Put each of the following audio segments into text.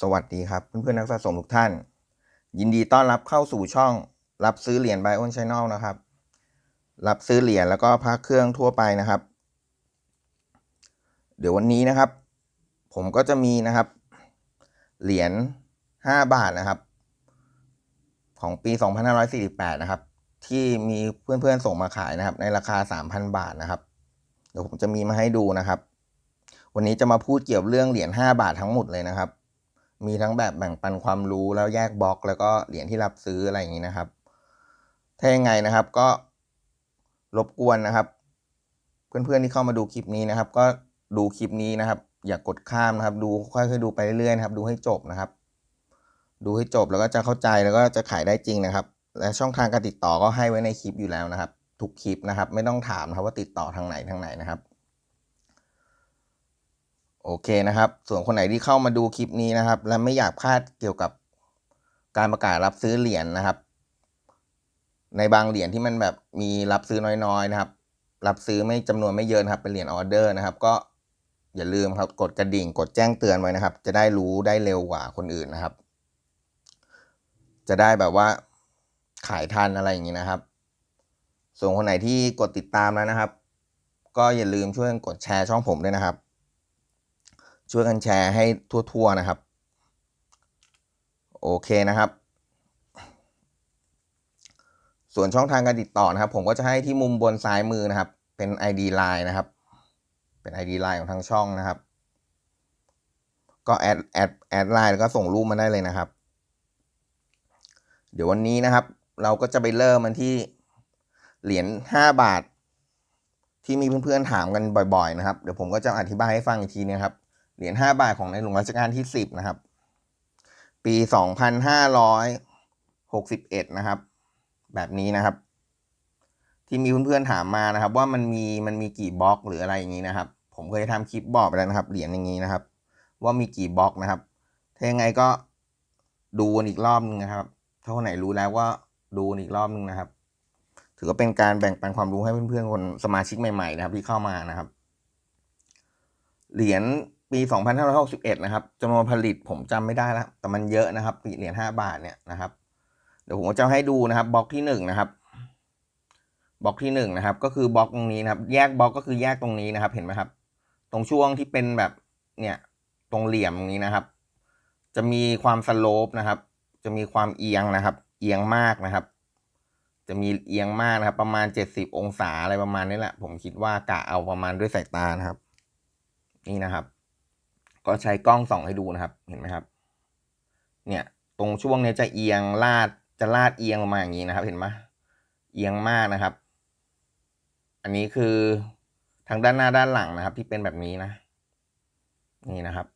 สวัสดีครับ เพื่อนๆนักสะสมทุกท่าน ยินดีต้อนรับเข้าสู่ช่อง รับซื้อเหรียญ Buy on Channel นะครับ รับซื้อเหรียญแล้วก็พระเครื่องทั่วไปนะครับ เดี๋ยววันนี้นะครับ ผมก็จะมีนะครับ เหรียญ5บาทนะครับ ของปี 2548 นะครับ ที่มีเพื่อนๆส่งมาขายนะครับ ในราคา 3,000 บาทนะครับ เดี๋ยวผมจะมีมาให้ดูนะครับ วันนี้จะมาพูดเกี่ยวเรื่องเหรียญ5บาททั้งหมดเลยนะครับ มีทั้งแบบแบ่งปันความรู้แล้วแยกบล็อก แล้วก็เหรียญที่รับซื้ออะไรอย่างนี้นะครับ ถ้ายังไงนะครับก็รบกวนนะครับ เพื่อนๆที่เข้ามาดูคลิปนี้นะครับ ก็ดูคลิปนี้นะครับ อย่ากกดข้ามนะครับ ดูค่อยๆดูไปเรื่อยๆนะครับ ดูให้จบนะครับ ดูให้จบแล้วก็จะเข้าใจแล้วก็จะขายได้จริงนะครับ และช่องทางการติดต่อก็ให้ไว้ในคลิปอยู่แล้วนะครับ ทุกคลิปนะครับ ไม่ต้องถามนะครับว่าติดต่อทางไหนทางไหนนะครับ โอเคนะครับ ส่วนคนไหนที่เข้ามาดูคลิปนี้นะครับ และไม่อยากพลาดเกี่ยวกับการประกาศรับซื้อเหรียญนะครับ ในบางเหรียญที่มันแบบมีรับซื้อน้อยๆนะครับ รับซื้อไม่จำนวนไม่เยอะนะครับเป็นเหรียญออเดอร์นะครับ ก็อย่าลืมครับกดกระดิ่งกดแจ้งเตือนไว้นะครับ จะได้รู้ได้เร็วกว่าคนอื่นนะครับ จะได้แบบว่าขายทันอะไรอย่างนี้นะครับ ส่วนคนไหนที่กดติดตามแล้วนะครับ ก็อย่าลืมช่วยกดแชร์ช่องผมด้วยนะครับ ช่วยกันแชร์ให้ทั่วๆนะครับ โอเคนะครับ ส่วนช่องทางการติดต่อนะครับ ผมก็จะให้ที่มุมบนซ้ายมือนะครับ เป็น ID Line นะครับ เป็น ID Line ของทางช่องนะครับ ก็แอดแอดแอดไลน์แล้วก็ส่งรูปมาได้เลยนะครับ เดี๋ยววันนี้นะครับ เราก็จะไปเริ่มมันที่เหรียญ5บาทที่มีเพื่อนๆถามกันบ่อย ๆ นะครับ เดี๋ยวผมก็จะอธิบายให้ฟังอีกทีนะครับ เหรียญ5บาทของในหลวงรัชกาลที่10นะครับ ปี2561นะครับ แบบนี้นะครับ ที่มีเพื่อนๆถามมานะครับ ว่ามันมีมันมีกี่บล็อกหรืออะไรอย่างนี้นะครับ ผมเคยทำคลิปบอกไปแล้วนะครับ เหรียญอย่างนี้นะครับ ว่ามีกี่บล็อกนะครับ ถ้ายังไงก็ดูกันอีกรอบนึงนะครับ ถ้าคนไหนรู้แล้วก็ดูกันอีกรอบนึงนะครับ ถือว่าเป็นการแบ่งปันความรู้ให้เพื่อนๆคนสมาชิกใหม่ๆนะครับ ที่เข้ามานะครับ เหรียญ ปี 2561 นะครับจำนวนผลิตผมจำไม่ได้แล้ว แต่มันเยอะนะครับเหรียญ5บาทเนี่ยนะครับ เดี๋ยวผมจะให้ดูนะครับบล็อกที่1นะครับบล็อกที่1นะครับ ก็คือบล็อกตรงนี้นะครับ แยกบล็อกก็คือแยกตรงนี้นะครับ เห็นไหมครับ ตรงช่วงที่เป็นแบบเนี่ยตรงเหลี่ยมตรงนี้นะครับ จะมีความสโลปนะครับ จะมีความเอียงนะครับ เอียงมากนะครับ จะมีเอียงมากนะครับ ประมาณ 70 องศาอะไรประมาณนี้แหละ ผมคิดว่ากะเอาประมาณด้วยสายตานะครับ นี่นะครับ ก็ใช้กล้องส่องให้ดูนะครับ เห็นไหมครับ เนี่ย ตรงช่วงนี้จะเอียงลาด จะลาดเอียงลงมาอย่างนี้นะครับ เห็นไหมเอียงมากนะครับ อันนี้คือทางด้านหน้าด้านหลังนะครับ ที่เป็นแบบนี้นะ นี่นะครับ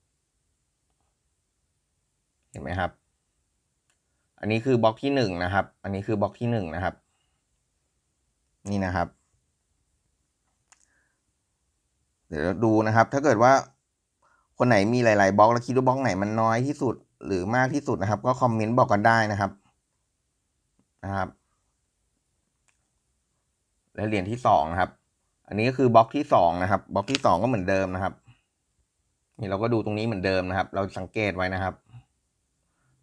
เห็นไหมครับ อันนี้คือบล็อกที่หนึ่งนะครับ อันนี้คือบล็อกที่หนึ่งนะครับ นี่นะครับ เดี๋ยวดูนะครับ ถ้าเกิดว่า คนไหนมีหลาย ๆบล็อกแล้วคิดว่าบล็อกไหนมันน้อยที่สุดหรือมากที่สุดนะครับ ก็คอมเมนต์บอกกันได้นะครับนะครับ และเหรียญที่สองนะครับ อันนี้ก็คือบล็อกที่สองนะครับบล็อกที่สองก็เหมือนเดิมนะครับ นี่เราก็ดูตรงนี้เหมือนเดิมนะครับ เราสังเกตไว้นะครับ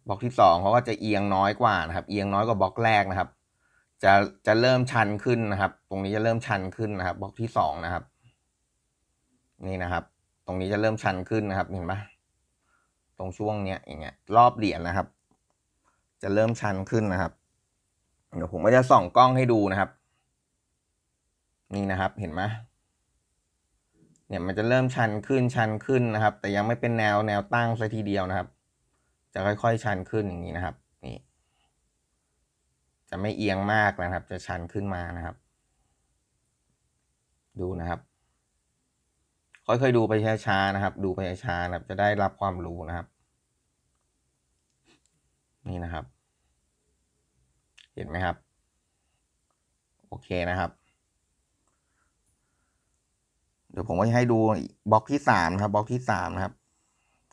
บล็อกที่สองเขาก็จะเอียงน้อยกว่านะครับ เอียงน้อยกว่าบล็อกแรกนะครับ จะจะเริ่มชันขึ้นนะครับ ตรงนี้จะเริ่มชันขึ้นนะครับบล็อกที่สองนะครับ นี่นะครับ ตรงนี้จะเริ่มชันขึ้นนะครับ เห็นไหมตรงช่วงเนี้ยอย่างเงี้ย รอบเหรียญนะครับ จะเริ่มชันขึ้นนะครับ เดี๋ยวผมก็จะส่องกล้องให้ดูนะครับ นี่นะครับ เห็นไหมเนี่ยมันจะเริ่มชันขึ้นชันขึ้นนะครับ แต่ยังไม่เป็นแนวแนวตั้งซะทีเดียวนะครับ จะค่อยๆชันขึ้นอย่างนี้นะครับ นี่ จะไม่เอียงมากนะครับ จะชันขึ้นมานะครับ ดูนะครับ ค่อยๆดูไปช้าๆนะครับ ดูไปช้าๆนะครับ จะได้รับความรู้นะครับ นี่นะครับ เห็นไหมครับ โอเคนะครับ เดี๋ยวผมก็จะให้ดูบล็อกที่สามนะครับบล็อกที่สามนะครับ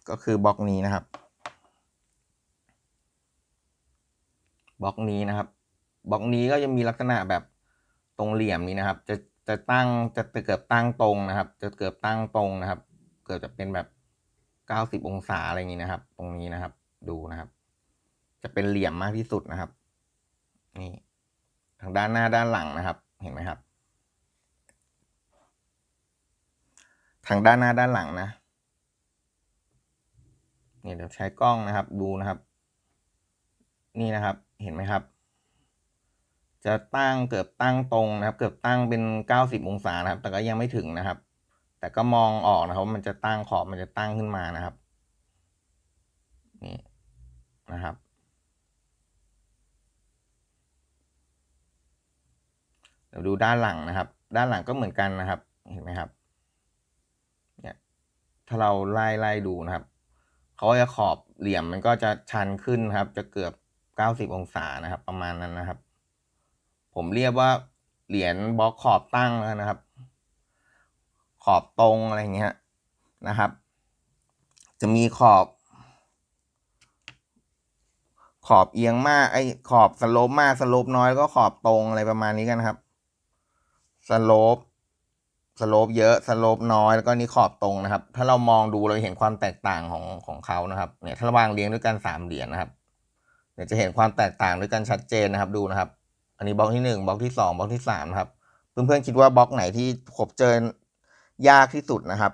ก็คือบล็อกนี้นะครับบล็อกนี้นะครับบล็อกนี้ก็จะมีลักษณะแบบตรงเหลี่ยมนี้นะครับ จะ จะตั้งจะเกือบตั้งตรงนะครับ จะเกือบตั้งตรงนะครับ เกือบจะเป็นแบบเก้าสิบองศาอะไรอย่างนี้นะครับ ตรงนี้นะครับ ดูนะครับ จะเป็นเหลี่ยมมากที่สุดนะครับ นี่ทางด้านหน้าด้านหลังนะครับ เห็นไหมครับ ทางด้านหน้าด้านหลังนะนี่เดี๋ยวใช้กล้องนะครับ ดูนะครับ นี่นะครับ เห็นไหมครับ จะตั้งเกือบตั้งตรงนะครับ เกือบตั้งเป็นเก้าสิบองศานะครับ แต่ก็ยังไม่ถึงนะครับ แต่ก็มองออกนะครับมันจะตั้งขอบมันจะตั้งขึ้นมานะครับนี่นะครับ เดี๋ยวดูด้านหลังนะครับ ด้านหลังก็เหมือนกันนะครับ เห็นไหมครับเนี่ยถ้าเราไล่ไล่ดูนะครับเขาจะขอบเหลี่ยมมันก็จะชันขึ้นครับ จะเกือบเก้าสิบองศานะครับ ประมาณนั้นนะครับ ผมเรียกว่าเหรียญบล็อกขอบตั้งแล้วนะครับ ขอบตรงอะไรเงี้ยนะครับ จะมีขอบ ขอบเอียงมากไอ้ขอบสโลปมากสโลปน้อยก็ขอบตรงอะไรประมาณนี้กันครับสโลปสโลปเยอะสโลปน้อยแล้วก็นี่ขอบตรงนะครับ ถ้าเรามองดูเราเห็นความแตกต่างของของเขานะครับเนี่ยถ้าระวางเรียงด้วยกันสามเหรียญนะครับเดี๋ยวจะเห็นความแตกต่างด้วยกันชัดเจนนะครับดูนะครับ อันนี้บล็อกที่หนึ่งบล็อกที่สองบล็อกที่สามนะครับเพื่อนๆคิดว่าบล็อกไหนที่ผมเจอยากที่สุดนะครับ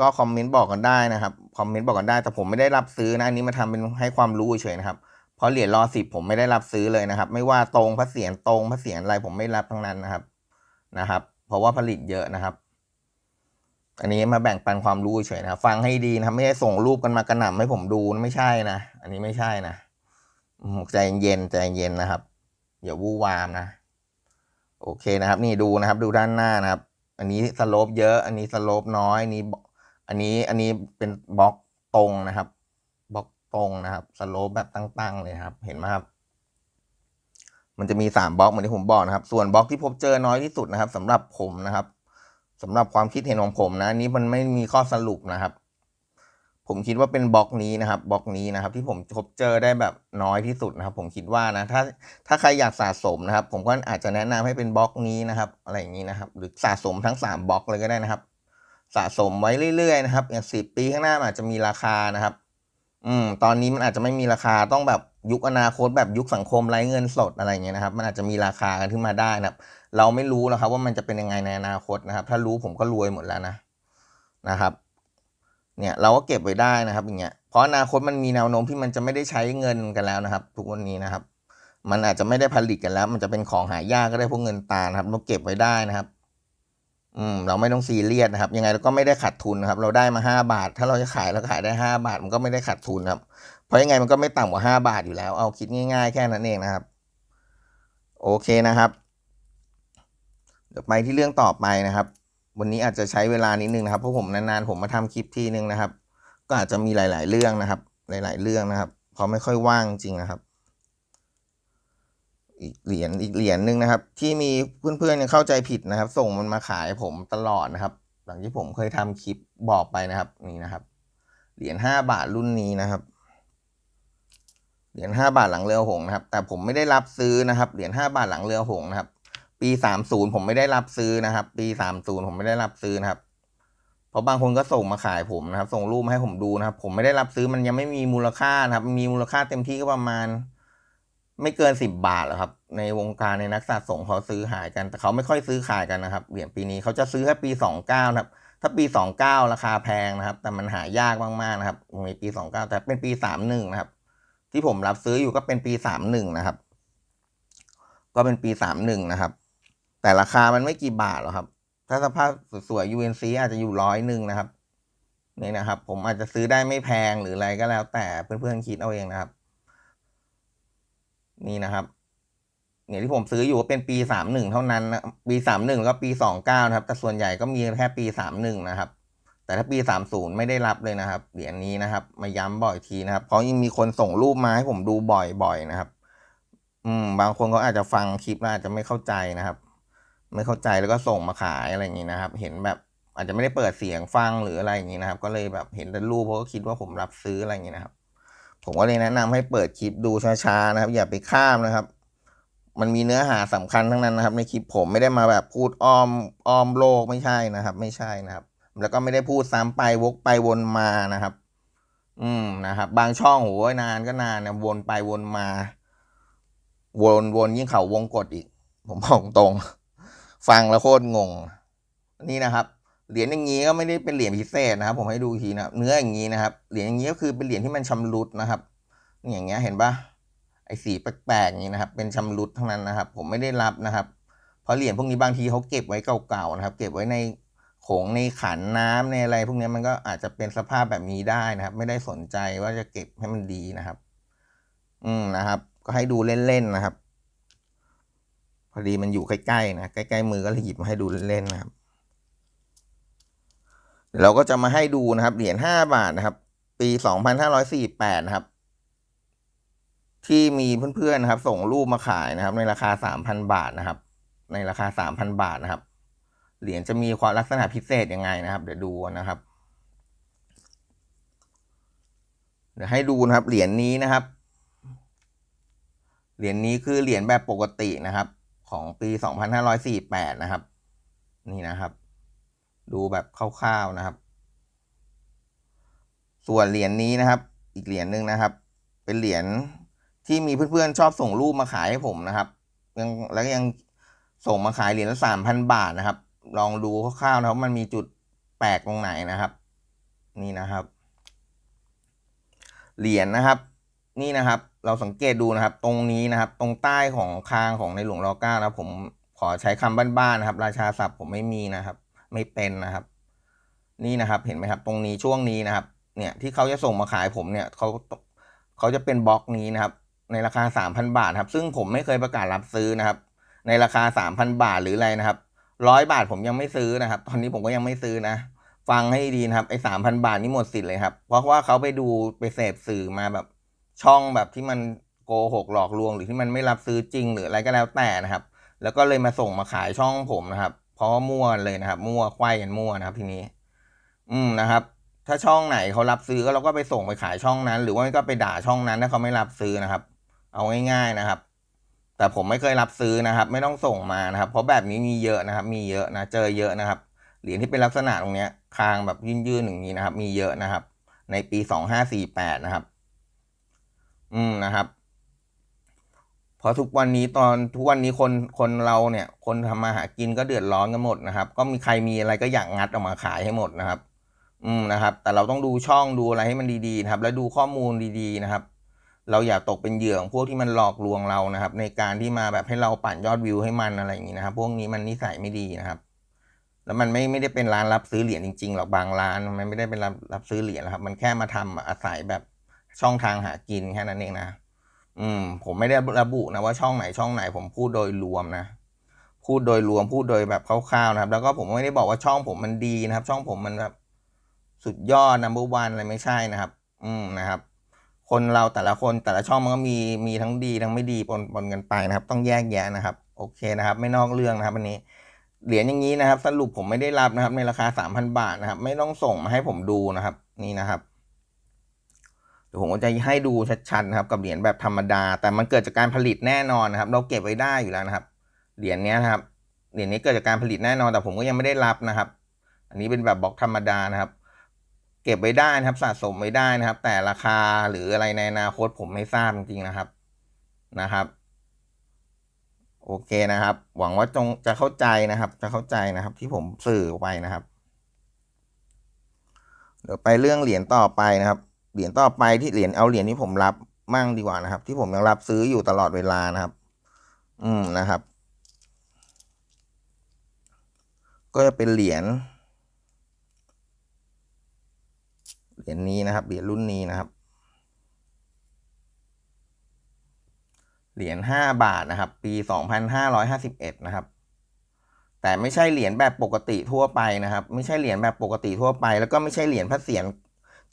ก็คอมเมนต์บอกกันได้นะครับคอมเมนต์บอกกันได้แต่ผมไม่ได้รับซื้อนะอันนี้มาทำเป็นให้ความรู้เฉยนะครับเพราะเหรียญรอสิบผมไม่ได้รับซื้อเลยนะครับ ไม่ว่าตรงพระเสียรตรงพระเสียรอะไรผมไม่รับทั้งนั้นนะครับนะครับ เพราะว่าผลิตเยอะนะครับ อันนี้มาแบ่งปันความรู้เฉยนะครับ ฟังให้ดีนะครับ ไม่ใช่ส่งรูปกันมากระหน่ำให้ผมดูนะไม่ใช่นะอันนี้ไม่ใช่นะใจเย็นใจเย็นนะครับ อย่าวู่วามนะ โอเคนะครับ นี่ดูนะครับ ดูด้านหน้านะครับ อันนี้สโลปเยอะ อันนี้สโลปน้อย อันนี้ อันนี้ อันนี้เป็นบล็อกตรงนะครับ บล็อกตรงนะครับ สโลปแบบตั้งๆเลยครับ เห็นไหมครับ มันจะมีสามบล็อกเหมือนที่ผมบอกนะครับ ส่วนบล็อกที่พบเจอน้อยที่สุดนะครับสำหรับผมนะครับสำหรับความคิดเห็นของผมนะอันนี้มันไม่มีข้อสรุปนะครับ ผมคิดว่าเป็นบล็อกนี้นะครับบล็อกนี้นะครับ ที่ผมพบเจอได้แบบน้อยที่สุดนะครับ ผมคิดว่านะถ้าถ้าใครอยากสะสมนะครับ ผมก็อาจจะแนะนำให้เป็นบล็อกนี้นะครับ อะไรอย่างนี้นะครับ หรือสะสมทั้งสามบล็อกเลยก็ได้นะครับ สะสมไว้เรื่อยๆนะครับอย่างสิบปีข้างหน้าอาจจะมีราคานะครับ อืม ตอนนี้มันอาจจะไม่มีราคาต้องแบบยุคอนาคตแบบยุคสังคมไร้เงินสดอะไรเงี้ยนะครับ มันอาจจะมีราคากันขึ้นมาได้นะครับ เราไม่รู้หรอกครับ ว่ามันจะเป็นยังไงในอนาคตนะครับ ถ้ารู้ผมก็รวยหมดแล้วนะนะครับ เนี่ยเราก็เก็บไว้ได้นะครับอย่างเงี้ยเพราะอนาคตมันมีแนวโน้มที่มันจะไม่ได้ใช้เงินกันแล้วนะครับ ทุกวันนี้นะครับ มันอาจจะไม่ได้ผลิตกันแล้ว มันจะเป็นของหายากก็ได้พวกเงินตานะครับ เราเก็บไว้ได้นะครับ อืม เราไม่ต้องซีเรียสนะครับ ยังไงเราก็ไม่ได้ขาดทุนนะครับ เราได้มาห้าบาท ถ้าเราจะขายเราขายได้ห้าบาท มันก็ไม่ได้ขาดทุนครับ เพราะยังไงมันก็ไม่ต่ำกว่าห้าบาทอยู่แล้ว เอาคิดง่าย ๆ แค่นั้นเองนะครับ โอเคนะครับ เดี๋ยวไปที่เรื่องต่อไปนะครับ วันนี้อาจจะใช้เวลานิดนึงนะครับเพราะผมนานๆผมมาทำคลิปทีนึงนะครับ ก็อาจจะมีหลาย ๆ เรื่องนะครับ หลาย ๆ เรื่องนะครับเพราะไม่ค่อยว่างจริงนะครับ อีกเหรียญอีกเหรียญหนึ่งนะครับ ที่มีเพื่อนๆเข้าใจผิดนะครับ ส่งมันมาขายผมตลอดนะครับ หลังที่ผมเคยทำคลิปบอกไปนะครับนี่นะครับ เหรียญห้าบาทรุ่นนี้นะครับเหรียญห้าบาทหลังเรือหงส์นะครับ แต่ผมไม่ได้รับซื้อนะครับเหรียญห้าบาทหลังเรือหงส์นะครับ ปีสามศูนย์ผมไม่ได้รับซื้อนะครับ ปีสามศูนย์ผมไม่ได้รับซื้อนะครับ เพราะบางคนก็ส่งมาขายผมนะครับ ส่งรูปมาให้ผมดูนะครับ ผมไม่ได้รับซื้อมันยังไม่มีมูลค่านะครับ มีมูลค่าเต็มที่ก็ประมาณ ไม่เกินสิบบาทหรอกครับ ในวงการในนักสะสมเขาซื้อขายกัน แต่เขาไม่ค่อยซื้อขายกันนะครับเหรียญปีนี้เขาจะซื้อแค่ปีสองเก้านะครับ ถ้าปีสองเก้าราคาแพงนะครับ แต่มันหายากมากๆนะครับในปีสองเก้าแต่เป็นปีสามหนึ่งนะครับ ที่ผมรับซื้ออยู่ก็เป็นปีสามหนึ่งนะครับ ก็เป็นปีสามหนึ่งนะครับ แต่ราคามันไม่กี่บาทหรอกครับ ถ้าสภาพสวยๆ UNC อาจจะอยู่ร้อยหนึ่งนะครับนี่นะครับ ผมอาจจะซื้อได้ไม่แพงหรืออะไรก็แล้ว แต่เพื่อนๆคิดเอาเองนะครับ นี่นะครับเนี่ยที่ผมซื้ออยู่ก็เป็นปีสามหนึ่งเท่านั้นนะปีสามหนึ่งแล้วก็ปีสองเก้านะครับ แต่ส่วนใหญ่ก็มีแค่ปีสามหนึ่งนะครับ แต่ถ้าปีสามศูนย์ไม่ได้รับเลยนะครับเหรียญนี้นะครับ มาย้ำบ่อยทีนะครับ เพราะยังมีคนส่งรูปมาให้ผมดูบ่อยๆนะครับ อืม บางคนก็อาจจะฟังคลิปแล้วอาจจะไม่เข้าใจนะครับ ไม่เข้าใจแล้วก็ส่งมาขายอะไรอย่างนี้นะครับ เห็นแบบอาจจะไม่ได้เปิดเสียงฟังหรืออะไรอย่างนี้นะครับ ก็เลยแบบเห็นแต่รูปเพราะก็คิดว่าผมรับซื้ออะไรอย่างนี้นะครับ ผมก็เลยแนะนำให้เปิดคลิปดูช้าๆนะครับ อย่าไปข้ามนะครับ มันมีเนื้อหาสำคัญทั้งนั้นนะครับ ในคลิปผมไม่ได้มาแบบพูดอ้อมอ้อมโลกไม่ใช่นะครับ ไม่ใช่นะครับ แล้วก็ไม่ได้พูดซ้ำไปวกไปวนมานะครับ อืมนะครับ บางช่องโหยนานก็นานนะวนไปวนมา วนวนยิ่งเขาวงกดอีก ผมบอกตรง ฟังแล้วโคตรงง นี่นะครับ เหรียญอย่างนี้ก็ไม่ได้เป็นเหรียญพิเศษนะครับ ผมให้ดูทีนะครับเนื้ออย่างนี้นะครับ เหรียญอย่างนี้ก็คือเป็นเหรียญที่มันชำรุดนะครับนี่อย่างเงี้ยเห็นปะไอ้สีแปลกๆนี้นะครับ เป็นชำรุดทั้งนั้นนะครับ ผมไม่ได้รับนะครับ เพราะเหรียญพวกนี้บางทีเขาเก็บไว้เก่าๆนะครับ เก็บไว้ในโขงในขันน้ำในอะไร พวกนี้มันก็อาจจะเป็นสภาพแบบนี้ได้นะครับ ไม่ได้สนใจว่าจะเก็บให้มันดีนะครับ อืมนะครับ ก็ให้ดูเล่นๆนะครับ พอดีมันอยู่ใกล้ๆนะใกล้ๆมือก็เลยหยิบมาให้ดูเล่นๆนะครับ เดี๋ยวเราก็จะมาให้ดูนะครับ เหรียญห้าบาทนะครับ ปีสองพันห้าร้อยสี่แปดนะครับ ที่มีเพื่อนๆนะครับ ส่งรูปมาขายนะครับ ในราคาสามพันบาทนะครับ ในราคาสามพันบาทนะครับ เหรียญจะมีความลักษณะพิเศษยังไงนะครับ เดี๋ยวดูนะครับเดี๋ยวให้ดูนะครับ เหรียญนี้นะครับ เหรียญนี้คือเหรียญแบบปกตินะครับ ของปีสองพันห้าร้อยสี่แปดนะครับ นี่นะครับ ดูแบบคร่าวๆนะครับ ส่วนเหรียญนี้นะครับ อีกเหรียญหนึ่งนะครับ เป็นเหรียญที่มีเพื่อนๆชอบส่งรูปมาขายให้ผมนะครับยังแล้วก็ยังส่งมาขายเหรียญละสามพันบาทนะครับ ลองดูคร่าวๆนะครับ มันมีจุดแปลกตรงไหนนะครับ นี่นะครับ เหรียญนะครับ นี่นะครับ เราสังเกตดูนะครับ ตรงนี้นะครับ ตรงใต้ของคางของในหลวงรอเก้านะครับผมขอใช้คำบ้านๆนะครับ ราชาศัพท์ผมไม่มีนะครับ ไม่เป็นนะครับ นี่นะครับ เห็นไหมครับ ตรงนี้ช่วงนี้นะครับ เนี่ยที่เขาจะส่งมาขายผมเนี่ยเขาเขาจะเป็นบล็อกนี้นะครับ ในราคาสามพันบาทครับ ซึ่งผมไม่เคยประกาศรับซื้อนะครับ ในราคาสามพันบาทหรืออะไรนะครับร้อยบาทผมยังไม่ซื้อนะครับ ตอนนี้ผมก็ยังไม่ซื้อนะฟังให้ดีนะครับไอ้สามพันบาทนี่หมดสิทธิ์เลยครับ เพราะว่าเขาไปดูไปเสพสื่อมาแบบ ช่องแบบที่มันโกหกหลอกลวง หรือที่มันไม่รับซื้อจริงหรืออะไรก็แล้วแต่นะครับ แล้วก็เลยมาส่งมาขายช่องผมนะครับ เพราะว่ามั่วเลยนะครับ มั่วควายกันมั่วนะครับ ทีนี้ อืมนะครับ ถ้าช่องไหนเขารับซื้อก็เราก็ไปส่งไปขายช่องนั้น หรือว่าก็ไปด่าช่องนั้นถ้าเขาไม่รับซื้อนะครับ เอาง่าย ๆนะครับ แต่ผมไม่เคยรับซื้อนะครับ ไม่ต้องส่งมานะครับ เพราะแบบนี้มีเยอะนะครับ มีเยอะนะเจอเยอะนะครับเหรียญที่เป็นลักษณะตรงเนี้ยคางแบบยื่นๆอย่างนี้นะครับ มีเยอะนะครับ ในปีสองห้าสี่แปดนะครับ อืมนะครับพราะทุกวันนี้ตอนทุกวันนี้คนคนเราเนี่ย คนทำมาหากินก็เดือดร้อนกันหมดนะครับ ก็มีใครมีอะไรก็อยากงัดออกมาขายให้หมดนะครับ อืมนะครับ แต่เราต้องดูช่องดูอะไรให้มันดีๆนะครับ แล้วดูข้อมูลดีๆนะครับ เราอย่าตกเป็นเหยื่อของพวกที่มันหลอกลวงเรานะครับ ในการที่มาแบบให้เราปั่นยอดวิวให้มันอะไรอย่างนี้นะครับ พวกนี้มันนิสัยไม่ดีนะครับ แล้วมันไม่ไม่ได้เป็นร้านรับซื้อเหรียญจริงๆหรอกบางร้าน มันไม่ได้เป็นรับรับซื้อเหรียญนะครับ มันแค่มาทำอาศัยแบบ ช่องทางหากินแค่นั้นเองนะ อืม ผมไม่ได้ระบุนะว่าช่องไหนช่องไหน ผมพูดโดยรวมนะ พูดโดยรวมพูดโดยแบบคร่าวๆนะครับ แล้วก็ผมไม่ได้บอกว่าช่องผมมันดีนะครับ ช่องผมมันแบบสุดยอดนัมเบอร์วันอะไรไม่ใช่นะครับ อืมนะครับ คนเราแต่ละคนแต่ละช่องมันก็มีมีทั้งดีทั้งไม่ดีปนปนกันไปนะครับ ต้องแยกแยะนะครับ โอเคนะครับ ไม่นอกเรื่องนะครับวันนี้เหรียญอย่างนี้นะครับ สรุปผมไม่ได้รับนะครับ ในราคาสามพันบาทนะครับ ไม่ต้องส่งมาให้ผมดูนะครับ นี่นะครับ ดี๋ยวผมก็จะให้ดูชัดๆนะครับกับเหรียญแบบธรรมดา แต่มันเกิดจากการผลิตแน่นอนนะครับ เราเก็บไว้ได้อยู่แล้วนะครับ เหรียญนี้นะครับเหรียญนี้เกิดจากการผลิตแน่นอนแต่ผมก็ยังไม่ได้รับนะครับ อันนี้เป็นแบบบล็อกธรรมดานะครับ เก็บไว้ได้นะครับสะสมไว้ได้นะครับ แต่ราคาหรืออะไรในอนาคตผมไม่ทราบจริงๆนะครับนะครับ โอเคนะครับ หวังว่าจงจะเข้าใจนะครับ จะเข้าใจนะครับ ที่ผมสื่อไปนะครับ เดี๋ยวไปเรื่องเหรียญต่อไปนะครับ เหรียญต่อไปที่เหรียญเอาเหรียญที่ผมรับมั่งดีกว่านะครับ ที่ผมยังรับซื้ออยู่ตลอดเวลานะครับ อืมนะครับ ก็จะเป็นเหรียญเหรียญนี้นะครับเหรียญรุ่นนี้นะครับเหรียญห้าบาทนะครับ ปีสองพันห้าร้อยห้าสิบเอ็ดนะครับ แต่ไม่ใช่เหรียญแบบปกติทั่วไปนะครับ ไม่ใช่เหรียญแบบปกติทั่วไป แล้วก็ไม่ใช่เหรียญพระเศียร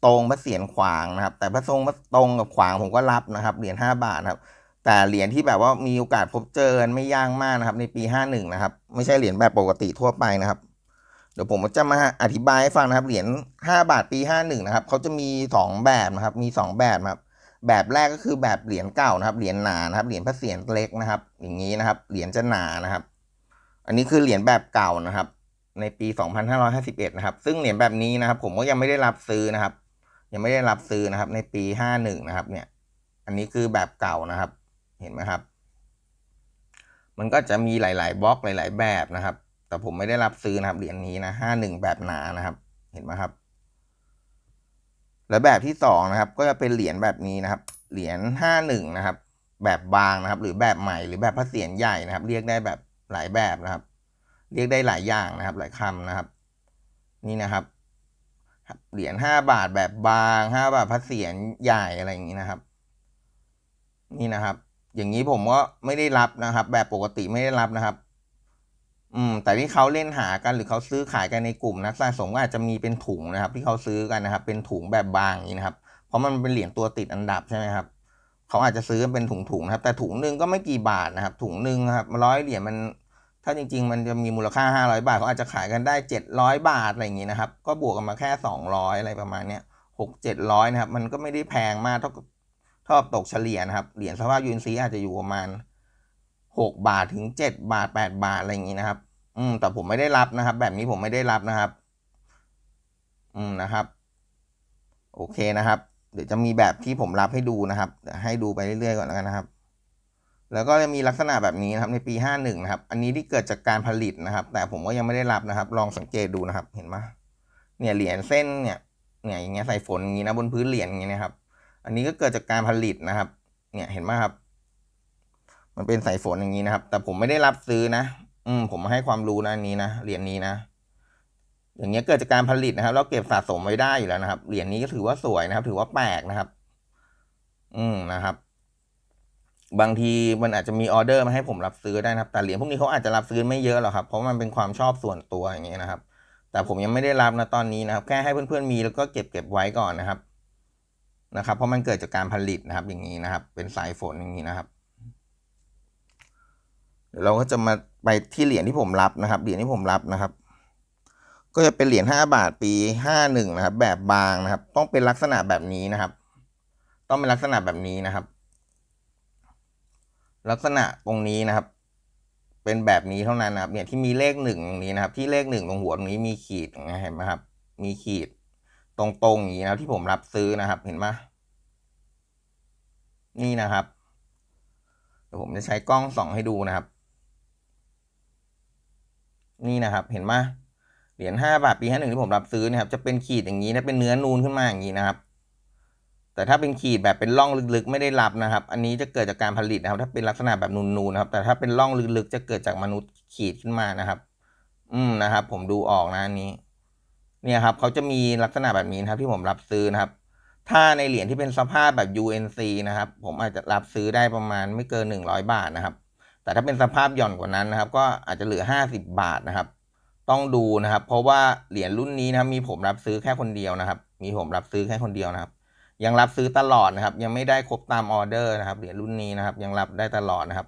ตรงพระเศียรขวางนะครับ แต่พระทรงพระตรงกับขวางผมก็รับนะครับเหรียญห้าบาทครับ แต่เหรียญที่แบบว่ามีโอกาสพบเจอไม่ยากมากนะครับ ในปีห้าหนึ่งนะครับ ไม่ใช่เหรียญแบบปกติทั่วไปนะครับ เดี๋ยวผมจะมาอธิบายให้ฟังนะครับเหรียญห้าบาทปีห้าหนึ่งนะครับเขาจะมีสองแบบนะครับ มีสองแบบนะครับ แบบแรกก็คือแบบเหรียญเก่านะครับเหรียญหนานะครับเหรียญพระเศียรเล็กนะครับ อย่างนี้นะครับเหรียญจะหนานะครับ อันนี้คือเหรียญแบบเก่านะครับ ในปี 2551 นะครับ ซึ่งเหรียญแบบนี้นะครับ ผมก็ยังไม่ได้รับซื้อนะครับ ยังไม่ได้รับซื้อนะครับ ในปีห้าหนึ่งนะครับ เนี่ย อันนี้คือแบบเก่านะครับ เห็นไหมครับ มันก็จะมีหลาย ๆบล็อกหลาย ๆ แบบนะครับ แต่ผมไม่ได้รับซื้อนะครับเหรียญนี้นะห้าหนึ่งแบบหนานะครับ เห็นไหมครับ แล้วแบบที่สองนะครับ ก็จะเป็นเหรียญแบบนี้นะครับ เหรียญห้าหนึ่งนะครับ แบบบางนะครับ หรือแบบใหม่ หรือแบบพระเศียรใหญ่นะครับ เรียกได้แบบหลายแบบนะครับ เรียกได้หลายอย่างนะครับ หลายคำนะครับ นี่นะครับ เหรียญห้าบาทแบบบางห้าบาทพระเศียรใหญ่อะไรอย่างนี้นะครับ นี่นะครับ อย่างนี้ผมก็ไม่ได้รับนะครับ แบบปกติไม่ได้รับนะครับ อืม แต่ที่เขาเล่นหากันหรือเขาซื้อขายกันในกลุ่มนักสะสมก็อาจจะมีเป็นถุงนะครับ ที่เขาซื้อกันนะครับ เป็นถุงแบบบางอย่างนี้นะครับ เพราะมันเป็นเหรียญตัวติดอันดับใช่ไหมครับเขาอาจจะซื้อเป็นถุงๆนะครับ แต่ถุงหนึ่งก็ไม่กี่บาทนะครับ ถุงหนึ่งครับร้อยเหรียญมัน ถ้าจริง ๆ มันจะมีมูลค่าห้าร้อยบาทเขาอาจจะขายกันได้เจ็ดร้อยบาทอะไรอย่างนี้นะครับ ก็บวกกันมาแค่สองร้อะไรประมาณเนี้ยหกเจ็ดร้อยนะครับ มันก็ไม่ได้แพงมากเท่ากับท่ากับตกเฉลี่ยนะครับ เหรียญสภาพยูนซีอาจจะอยู่ประมาณหกบาทถึงเจ็ดบาทแปดบาทอะไรอย่างนี้นะครับ อืมแต่ผมไม่ได้รับนะครับ แบบนี้ผมไม่ได้รับนะครับ อืมนะครับ โอเคนะครับ เดี๋ยวจะมีแบบที่ผมรับให้ดูนะครับเดี๋ยวให้ดูไปเรื่อยๆก่อนแล้วกันนะครับ แล้วก็จะมีลักษณะแบบนี้นะครับในปีห้าหนึ่งนะครับ อันนี้ที่เกิดจากการผลิตนะครับ แต่ผมก็ยังไม่ได้รับนะครับ ลองสังเกตดูนะครับ เห็นไหมเนี่ยเหรียญเส้นเนี่ย เนี่ยอย่างเงี้ยใส่ฝนอย่างงี้นะบนพื้นเหรียญอย่างเงี้ยนะครับ อันนี้ก็เกิดจากการผลิตนะครับ เนี่ยเห็นไหมครับ มันเป็นใสายฝนอย่างนี้นะครับ แต่ผมไม่ได้รับซื้อนะ อืมผมให้ความรู้นะอันนี้นะ เหรียญนี้นะ อย่างเงี้ยเกิดจากการผลิตนะครับ เราเก็บสะสมไว้ได้อยู่แล้วนะครับ เหรียญนี้ก็ถือว่าสวยนะครับ ถือว่าแปลกนะครับ อืมนะครับ บางทีมันอาจจะมีออเดอร์มาให้ผมรับซื้อได้นะครับ แต่เหรียญพวกนี้เขาอาจจะรับซื้อไม่เยอะหรอกครับ เพราะมันเป็นความชอบส่วนตัวอย่างเงี้ยนะครับ แต่ผมยังไม่ได้รับนะตอนนี้นะครับ แค่ให้เพื่อนๆมีแล้วก็เก็บเก็บไว้ก่อนนะครับ นะครับ เพราะมันเกิดจากการผลิตนะครับ อย่างนี้นะครับ เป็นสายฝนอย่างนี้นะครับ เดี๋ยวเราก็จะมาไปที่เหรียญที่ผมรับนะครับ เหรียญที่ผมรับนะครับ ก็จะเป็นเหรียญห้าบาทปีห้าหนึ่งนะครับ แบบบางนะครับ ต้องเป็นลักษณะแบบนี้นะครับ ต้องเป็นลักษณะแบบนี้นะครับ ลักษณะตรงนี้นะครับ เป็นแบบนี้เท่านั้นนะครับ เนี่ยที่มีเลขหนึ่งตรงนี้นะครับ ที่เลขหนึ่งตรงหัวตรงนี้มีขีดเห็นไหมครับ มีขีดตรงๆอย่างนี้นะที่ผมรับซื้อนะครับ เห็นไหมนี่นะครับเดี๋ยวผมจะใช้กล้องส่องให้ดูนะครับ นี่นะครับ เห็นไหมเหรียญห้าบาทปีห้าหนึ่งที่ผมรับซื้อนะครับ จะเป็นขีดอย่างนี้นะเป็นเนื้อนูนขึ้นมาอย่างนี้นะครับ แต่ถ้าเป็นขีดแบบเป็นร่องลึกๆ ไม่ได้รับนะครับ อันนี้จะเกิดจากการผลิตนะครับ ถ้าเป็นลักษณะแบบนูนๆนะครับ แต่ถ้าเป็นร่องลึกๆ จะเกิดจากมนุษย์ขีดขึ้นมานะครับ อืมนะครับ ผมดูออกนะอันนี้ เนี่ยครับเขาจะมีลักษณะแบบนี้นะครับที่ผมรับซื้อนะครับ ถ้าในเหรียญที่เป็นสภาพแบบ UNC นะครับ ผมอาจจะรับซื้อได้ประมาณไม่เกินหนึ่งร้อยบาทนะครับ แต่ถ้าเป็นสภาพหย่อนกว่านั้นนะครับ ก็อาจจะเหลือห้าสิบบาทนะครับ ต้องดูนะครับ เพราะว่าเหรียญรุ่นนี้นะครับ มีผมรับซื้อแค่คนเดียวนะครับ มีผมรับซื้อแค่คนเดียวนะครับ ยังรับซื้อตลอดนะครับ ยังไม่ได้ครบตามออเดอร์นะครับเหรียญรุ่นนี้นะครับ ยังรับได้ตลอดนะครับ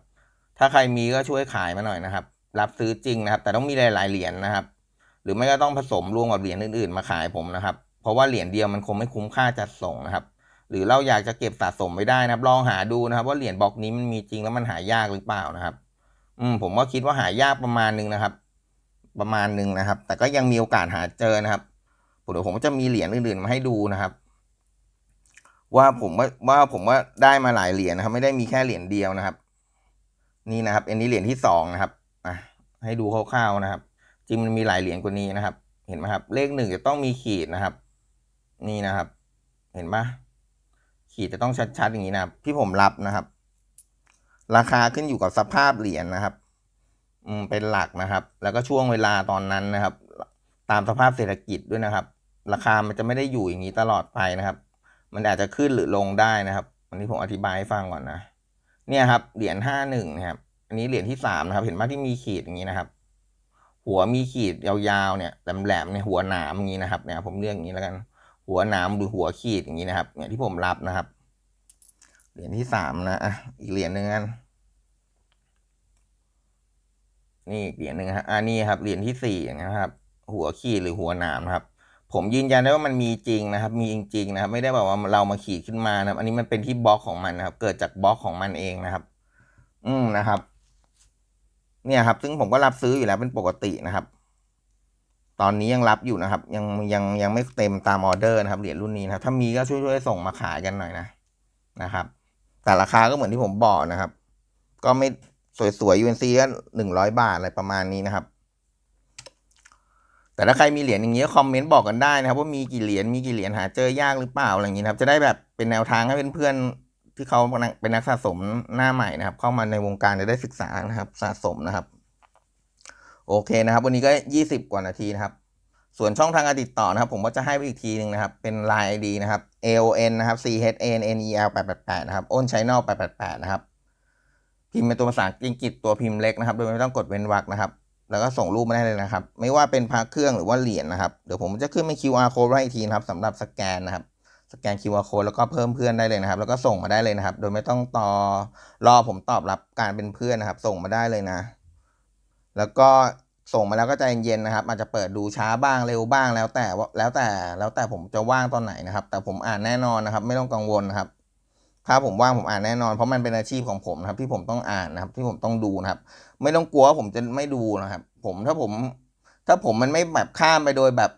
ถ้าใครมีก็ช่วยขายมาหน่อยนะครับ รับซื้อจริงนะครับ แต่ต้องมีหลาย ๆ เหรียญนะครับ หรือไม่ก็ต้องผสมรวมกับเหรียญอื่น ๆ มาขายผมนะครับ เพราะว่าเหรียญเดียวมันคงไม่คุ้มค่าจัดส่งนะครับ หรือเราอยากจะเก็บสะสมไว้ได้นะครับ ลองหาดูนะครับ ว่าเหรียญบล็อกนี้มันมีจริงแล้วมันหายากหรือเปล่านะครับ อืมผมก็คิดว่าหายากประมาณนึงนะครับ ประมาณนึงนะครับ แต่ก็ยังมีโอกาสหาเจอนะครับเดี๋ยวผมจะมีเหรียญอื่น ๆ มาให้ดูนะครับ ว่าผมว่าว่าผมว่าได้มาหลายเหรียญนะครับ ไม่ได้มีแค่เหรียญเดียวนะครับ นี่นะครับอันนี้เหรียญที่สองนะครับอะให้ดูคร่าวๆนะครับจริงมันมีหลายเหรียญกว่านี้นะครับ เห็นไหมครับ เลขหนึ่งจะต้องมีขีดนะครับ นี่นะครับ เห็นปะขีดจะต้องชัดๆอย่างนี้นะครับที่ผมรับนะครับ ราคาขึ้นอยู่กับสภาพเหรียญนะครับ อืมเป็นหลักนะครับ แล้วก็ช่วงเวลาตอนนั้นนะครับ ตามสภาพเศรษฐกิจด้วยนะครับ ราคามันจะไม่ได้อยู่อย่างนี้ตลอดไปนะครับ มันอาจจะขึ้นหรือลงได้นะครับ วันนี้ผมอธิบายให้ฟังก่อนนะ เนี่ยครับ เหรียญห้าหนึ่งนะครับ อันนี้เหรียญที่สามนะครับ เห็นไหมที่มีขีดอย่างนี้นะครับ หัวมีขีดยาวๆเนี่ยแหลมๆเนี่ยหัวหนามอย่างนี้นะครับ เนี่ยผมเรียกอย่างนี้แล้วกัน หัวหนามหรือหัวขีดอย่างนี้นะครับ เนี่ยที่ผมรับนะครับ เหรียญที่สามนะอะอีกเหรียญหนึ่งกันนี่เหรียญหนึ่งฮะอ่านี่ครับเหรียญที่สี่นะครับ หัวขีดหรือหัวหนามครับ ผมยืนยันได้ว่ามันมีจริงนะครับ มีจริงๆนะครับ ไม่ได้แบบว่าเรามาขีดขึ้นมานะครับ อันนี้มันเป็นที่บล็อกของมันนะครับ เกิดจากบล็อกของมันเองนะครับ อืมนะครับ เนี่ยครับ ซึ่งผมก็รับซื้ออยู่แล้วเป็นปกตินะครับ ตอนนี้ยังรับอยู่นะครับ ยังยังยังไม่เต็มตามออเดอร์นะครับเหรียญรุ่นนี้นะครับถ้ามีก็ช่วยๆส่งมาขายกันหน่อยนะนะครับ แต่ราคาก็เหมือนที่ผมบอกนะครับ ก็ไม่สวยๆ UNC ก็หนึ่งร้อยบาทอะไรประมาณนี้นะครับ แต่ถ้าใครมีเหรียญอย่างเงี้ยคอมเมนต์บอกกันได้นะครับว่ามีกี่เหรียญมีกี่เหรียญหาเจอยากหรือเปล่าอะไรอย่างงี้ครับจะได้แบบเป็นแนวทางให้เพื่อนๆที่เขาเป็นนักสะสมหน้าใหม่นะครับ เข้ามาในวงการจะได้ศึกษานะครับสะสมนะครับ โอเคนะครับ วันนี้ก็ยี่สิบกว่านาทีนะครับ ส่วนช่องทางการติดต่อนะครับ ผมก็จะให้ไปอีกทีหนึ่งนะครับ เป็น Line ID นะครับ AON นะครับ C H A N N E L 888นะครับโอน Channel 888นะครับพิมพ์เป็นตัวภาษาอังกฤษตัวพิมพ์เล็กนะครับ โดยไม่ต้องกดเว้นวรรคนะครับ แล้วก็ส่งรูปมาได้เลยนะครับ ไม่ว่าเป็นพระเครื่องหรือว่าเหรียญนะครับ เดี๋ยวผมจะขึ้นเป็น QR code ไว้อีกทีนะครับสำหรับสแกนนะครับ สแกน QR code แล้วก็เพิ่มเพื่อนได้เลยนะครับ แล้วก็ส่งมาได้เลยนะครับ โดยไม่ต้องต่อรอผมตอบรับการเป็นเพื่อนนะครับ ส่งมาได้เลยนะ แล้วก็ส่งมาแล้วก็ใจเย็นๆนะครับ อาจจะเปิดดูช้าบ้างเร็วบ้างแล้วแต่ว่าแล้วแต่แล้วแต่ผมจะว่างตอนไหนนะครับ แต่ผมอ่านแน่นอนนะครับ ไม่ต้องกังวลนะครับถ้าผมว่างผมอ่านแน่นอน เพราะมันเป็นอาชีพของผมนะครับ ที่ผมต้องอ่านนะครับ ที่ผมต้องดูนะครับ ไม่ต้องกลัวว่าผมจะไม่ดูนะครับ ผมถ้าผม ถ้าผมมันไม่แบบข้ามไปโดยแบบ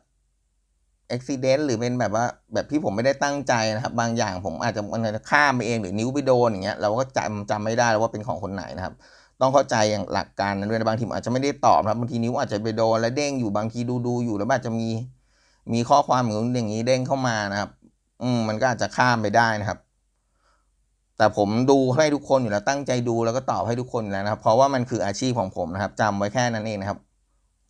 อุบิเหตุหรือเป็นแบบว่า แบบที่ผมไม่ได้ตั้งใจนะครับ บางอย่างผมอาจจะมันอาจะข้ามไปเองหรือนิ้วไปโดนอย่างเงี้ยเราก็จำจำไม่ได้แล้วว่าเป็นของคนไหนนะครับ ต้องเข้าใจอย่างหลักการนั้นด้วยนะบางทีอาจจะไม่ได้ตอบครับบางทีนิ้วอาจจะไปโดนแล้วเด้งอยู่บางทีดูดูอยู่แล้วอาจจะมีมีข้อความเหมือนอย่างนี้เด้งเข้ามานะครับ อืมมันก็อาจจะข้ามไปได้นะครับ แต่ผมดูให้ทุกคนอยู่แล้วตั้งใจดูแล้วก็ตอบให้ทุกคนอยู่แล้วนะครับ เพราะว่ามันคืออาชีพของผมนะครับจำไว้แค่นั้นเองนะครับ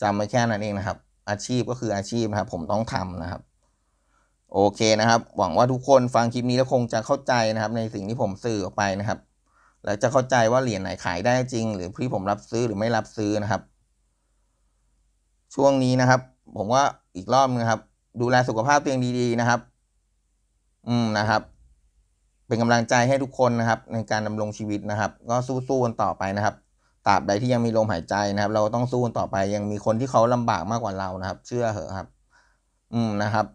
จำไว้แค่นั้นเองนะครับ อาชีพก็คืออาชีพนะครับ ผมต้องทำนะครับ โอเคนะครับ หวังว่าทุกคนฟังคลิปนี้แล้วคงจะเข้าใจนะครับ ในสิ่งที่ผมสื่อออกไปนะครับ แล้วจะเข้าใจว่าเหรียญไหนขายได้จริง หรือที่ผมรับซื้อหรือไม่รับซื้อนะครับ ช่วงนี้นะครับ ผมว่าอีกรอบนึงครับ ดูแลสุขภาพตัวเองดีๆนะครับ อืมนะครับ เป็นกำลังใจให้ทุกคนนะครับ ในการดำรงชีวิตนะครับ ก็สู้ๆกันต่อไปนะครับตราบใดที่ยังมีลมหายใจนะครับ เราต้องสู้กันต่อไปยังมีคนที่เขาลำบากมากกว่าเรานะครับ เชื่อเหอะครับ อืมนะครับ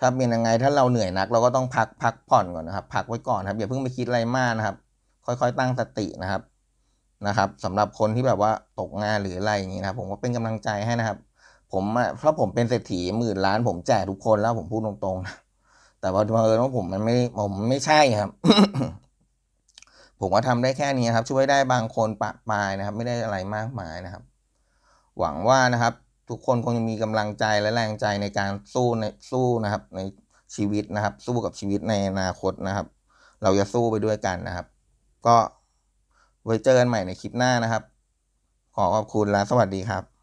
ถ้าเป็นยังไงถ้าเราเหนื่อยนัก เราก็ต้องพักพักผ่อนก่อนนะครับ พักไว้ก่อนครับอย่าเพิ่งไปคิดอะไรมากนะครับ ค่อยๆ ตั้งสตินะครับนะครับสำหรับคนที่แบบว่าตกงานหรืออะไรอย่างนี้นะครับ ผมก็เป็นกำลังใจให้นะครับ ผมเพราะผมเป็นเศรษฐีหมื่นล้านผมแจกทุกคนแล้วผมพูดตรงๆนะ แต่ว่าบังเอิญว่าผมมันไม่ผมไม่ใช่ครับ ผมก็ทำได้แค่นี้ครับ ช่วยได้บางคนปะปายนะครับ ไม่ได้อะไรมากมายนะครับ หวังว่านะครับ ทุกคนคงจะมีกำลังใจและแรงใจในการสู้ในสู้นะครับ ในชีวิตนะครับ สู้กับชีวิตในอนาคตนะครับ เราจะสู้ไปด้วยกันนะครับ ก็ไว้เจอกันใหม่ในคลิปหน้านะครับ ขอขอบคุณและสวัสดีครับ